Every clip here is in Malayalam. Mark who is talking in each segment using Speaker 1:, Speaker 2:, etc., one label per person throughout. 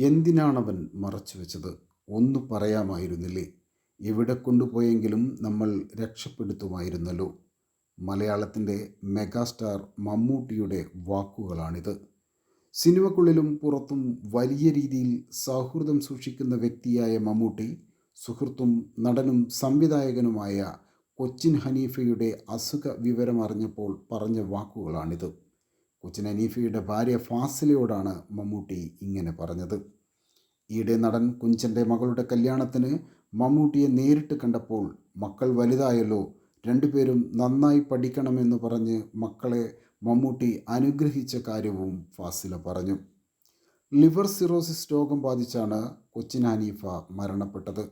Speaker 1: എന്തിനാണവൻ മറച്ചു വെച്ചത്? ഒന്ന് പറയാമായിരുന്നില്ലേ? എവിടെ കൊണ്ടുപോയെങ്കിലും നമ്മൾ രക്ഷപ്പെടുത്തുമായിരുന്നല്ലോ. മലയാളത്തിന്റെ മെഗാസ്റ്റാർ മമ്മൂട്ടിയുടെ വാക്കുകളാണിത്. സിനിമക്കുള്ളിലും പുറത്തും വലിയ രീതിയിൽ സൗഹൃദം സൂക്ഷിക്കുന്ന വ്യക്തിയായ മമ്മൂട്ടി സുഹൃത്തും നടനും സംവിധായകനുമായ കൊച്ചിൻ ഹനീഫയുടെ അസുഖ വിവരമറിഞ്ഞപ്പോൾ പറഞ്ഞ വാക്കുകളാണിത്. കൊച്ചിൻ അനീഫയുടെ ഭാര്യ ഫാസിലയോടാണ് മമ്മൂട്ടി ഇങ്ങനെ പറഞ്ഞത്. ഈയിടെ നടൻ കുഞ്ചന്റെ മകളുടെ കല്യാണത്തിന് മമ്മൂട്ടിയെ നേരിട്ട് കണ്ടപ്പോൾ മക്കൾ വലുതായല്ലോ രണ്ടുപേരും നന്നായി പഠിക്കണമെന്ന് പറഞ്ഞ് മക്കളെ മമ്മൂട്ടി അനുഗ്രഹിച്ച കാര്യവും ഫാസില പറഞ്ഞു. ലിവർ സിറോസിസ് രോഗം ബാധിച്ചാണ് കൊച്ചിൻ ഹനീഫ മരണപ്പെട്ടത്.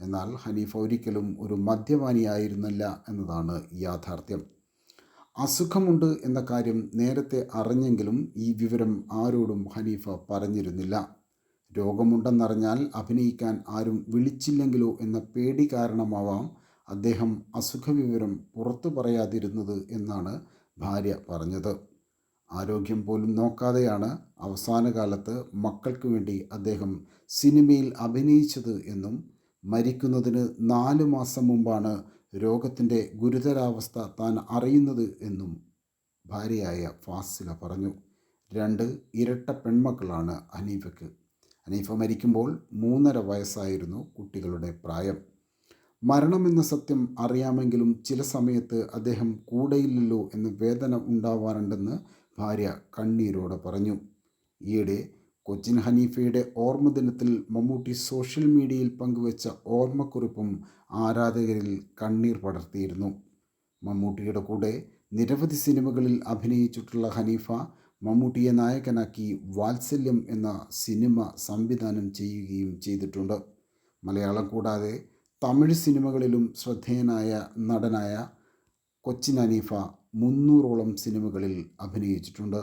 Speaker 1: എന്നാൽ ഹനീഫ ഒരിക്കലും ഒരു മദ്യപാനിയായിരുന്നില്ല എന്നതാണ് യാഥാർത്ഥ്യം. അസുഖമുണ്ട് എന്ന കാര്യം നേരത്തെ അറിഞ്ഞെങ്കിലും ഈ വിവരം ആരോടും ഹനീഫ പറഞ്ഞിരുന്നില്ല. രോഗമുണ്ടെന്നറിഞ്ഞാൽ അഭിനയിക്കാൻ ആരും വിളിച്ചില്ലെങ്കിലോ എന്ന പേടി കാരണമാവാം അദ്ദേഹം അസുഖവിവരം പുറത്തു പറയാതിരുന്നത് എന്നാണ് ഭാര്യ പറഞ്ഞത്. ആരോഗ്യം പോലും നോക്കാതെയാണ് അവസാന കാലത്ത് മക്കൾക്ക് വേണ്ടി അദ്ദേഹം സിനിമയിൽ അഭിനയിച്ചത് എന്നും മരിക്കുന്നതിന് നാല് മാസം മുമ്പാണ് രോഗത്തിന്റെ ഗുരുതരാവസ്ഥ താൻ അറിയുന്നത് എന്നും ഭാര്യയായ ഫാസില പറഞ്ഞു. രണ്ട് ഇരട്ട പെൺമക്കളാണ് അനീഫയ്ക്ക്. അനീഫ മരിക്കുമ്പോൾ മൂന്നര വയസ്സായിരുന്നു കുട്ടികളുടെ പ്രായം. മരണമെന്ന സത്യം അറിയാമെങ്കിലും ചില സമയത്ത് അദ്ദേഹം കൂടെയില്ലല്ലോ എന്ന് വേദന ഉണ്ടാവാറുണ്ടെന്ന് ഭാര്യ കണ്ണീരോടെ പറഞ്ഞു. ഈയിടെ കൊച്ചിൻ ഹനീഫയുടെ ഓർമ്മ ദിനത്തിൽ മമ്മൂട്ടി സോഷ്യൽ മീഡിയയിൽ പങ്കുവച്ച ഓർമ്മക്കുറിപ്പും ആരാധകരിൽ കണ്ണീർ പടർത്തിയിരുന്നു. മമ്മൂട്ടിയുടെ കൂടെ നിരവധി സിനിമകളിൽ അഭിനയിച്ചിട്ടുള്ള ഹനീഫ മമ്മൂട്ടിയെ നായകനാക്കി വാത്സല്യം എന്ന സിനിമ സംവിധാനം ചെയ്യുകയും ചെയ്തിട്ടുണ്ട്. മലയാളം കൂടാതെ തമിഴ് സിനിമകളിലും ശ്രദ്ധേയനായ നടനായ കൊച്ചിൻ ഹനീഫ മുന്നൂറോളം സിനിമകളിൽ അഭിനയിച്ചിട്ടുണ്ട്.